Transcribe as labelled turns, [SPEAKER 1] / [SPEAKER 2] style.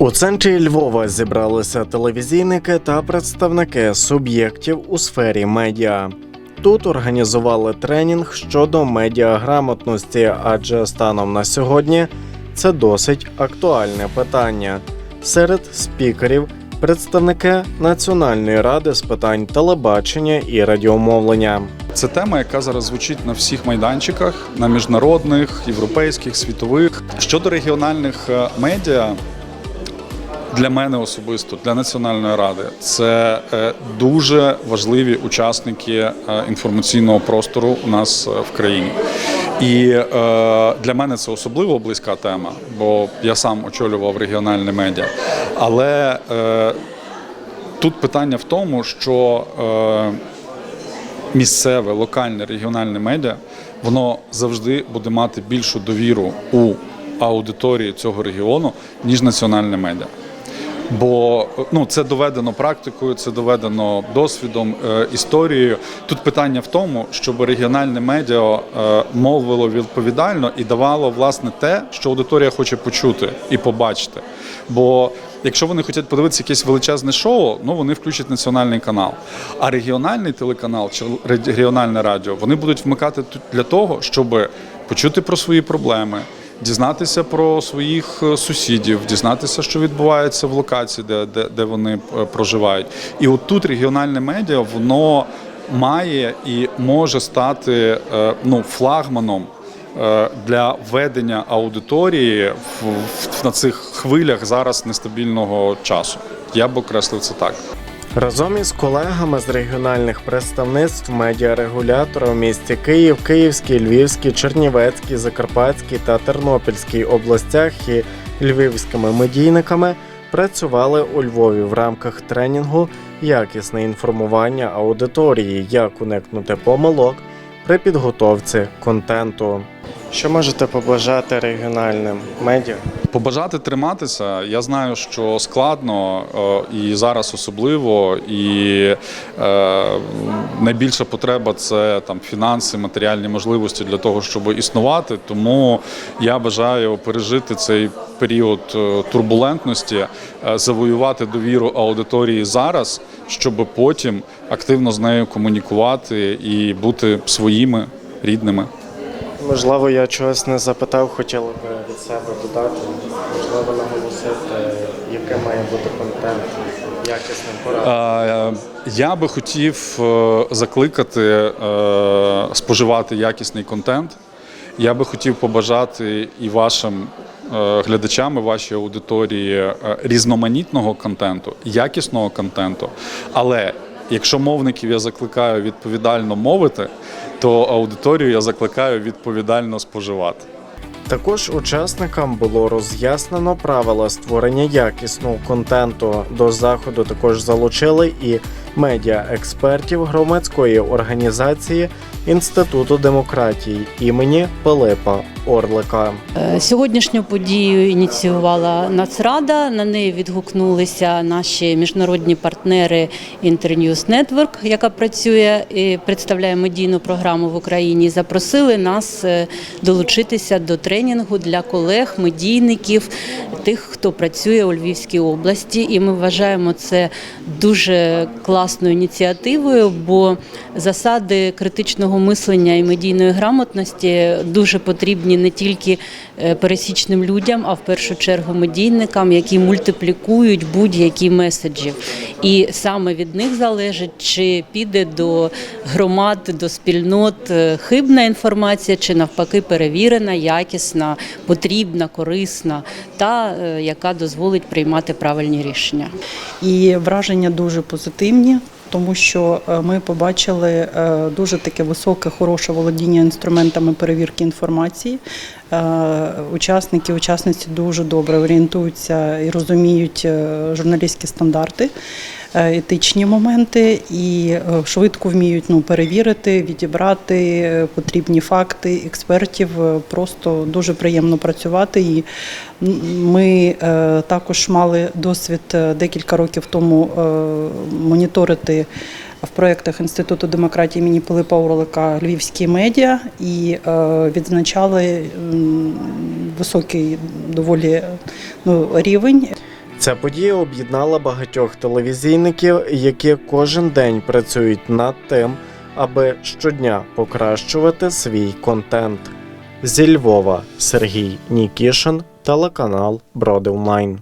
[SPEAKER 1] У центрі Львова зібралися телевізійники та представники суб'єктів у сфері медіа. Тут організували тренінг щодо медіаграмотності, адже станом на сьогодні це досить актуальне питання. Серед спікерів представники Національної ради з питань телебачення і радіомовлення.
[SPEAKER 2] Це тема, яка зараз звучить на всіх майданчиках, на міжнародних, європейських, світових. Щодо регіональних е, медіа, для мене особисто, для Національної ради, це е, дуже важливі учасники е, інформаційного простору у нас е, в країні. І для мене це особливо близька тема, бо я сам очолював регіональне медіа. Але тут питання в тому, що місцеве, локальне, регіональне медіа, воно завжди буде мати більшу довіру у аудиторії цього регіону, ніж національне медіа. Бо ну це доведено практикою, це доведено досвідом, е, історією. Тут питання в тому, щоб регіональне медіа е, мовило відповідально і давало власне те, що аудиторія хоче почути і побачити. Бо якщо вони хочуть подивитися якесь величезне шоу, ну вони включать національний канал. А регіональний телеканал чи регіональне радіо вони будуть вмикати для того, щоб почути про свої проблеми дізнатися про своїх е, сусідів, дізнатися, що відбувається в локації, де, де, де вони е, проживають. І от тут регіональне медіа воно має і може стати е, ну, флагманом. Для ведення аудиторії в, в на цих хвилях зараз нестабільного часу я б окреслив це так.
[SPEAKER 1] Разом із колегами з регіональних представництв медіарегулятора в місті Київ, Київській, Львівській, Чернівецькій, Закарпатській та Тернопільській областях і львівськими медійниками працювали у Львові в рамках тренінгу якісне інформування аудиторії, як уникнути помилок при підготовці контенту. Що можете побажати регіональним медіа?
[SPEAKER 2] Побажати триматися. Я знаю, що складно е, і зараз особливо, і е, найбільша потреба це там фінанси, матеріальні можливості для того, щоб існувати. Тому я бажаю пережити цей період е, турбулентності, завоювати довіру аудиторії зараз, щоб потім активно з нею комунікувати і бути своїми рідними.
[SPEAKER 1] Можливо, я чогось не запитав, хотіли би від себе додати. Можливо, наголосити, який має бути контент, якісним порадом.
[SPEAKER 2] Я би хотів е, закликати е, споживати якісний контент. Я би хотів побажати і вашим е, глядачам, і вашій аудиторії різноманітного контенту, якісного контенту. Але якщо мовників я закликаю відповідально мовити, то аудиторію я закликаю відповідально споживати.
[SPEAKER 1] Також учасникам було роз'яснено правила створення якісного контенту. До заходу також залучили і медіа-експертів громадської організації Інституту демократії імені Пилипа Орлика.
[SPEAKER 3] Е, Сьогоднішню подію ініціювала Нацрада. На неї відгукнулися наші міжнародні партнери Internews Network, яка працює і представляє медійну програму в Україні. Запросили нас е, долучитися до тренінгу для колег, медійників, тих, хто працює у Львівській області. І ми вважаємо це дуже класною ініціативою, бо засади критичного мислення і медійної грамотності дуже потрібні не тільки е, пересічним людям, а в першу чергу медійникам, які мультиплікують будь-які меседжі. І саме від них залежить, чи піде до громад, до спільнот е, хибна інформація, чи навпаки перевірена, якісна, потрібна, корисна, та е, яка дозволить приймати правильні рішення.
[SPEAKER 4] І враження дуже позитивні, тому що е, ми побачили е, дуже таке високе, хороше володіння інструментами перевірки інформації. Е, Учасники, учасниці дуже добре орієнтуються і розуміють е, журналістські стандарти. е, Етичні моменти і швидко вміють ну, перевірити, відібрати потрібні факти експертів. Просто дуже приємно працювати. І ми також мали досвід декілька років тому моніторити в проєктах Інституту демократії імені Пилипа Орлика Львівські медіа і е, відзначали високий доволі ну, рівень.
[SPEAKER 1] Ця подія об'єднала багатьох телевізійників, які кожен день працюють над тим, аби щодня покращувати свій контент. Зі Львова Сергій Нікішин, телеканал Броди Онлайн.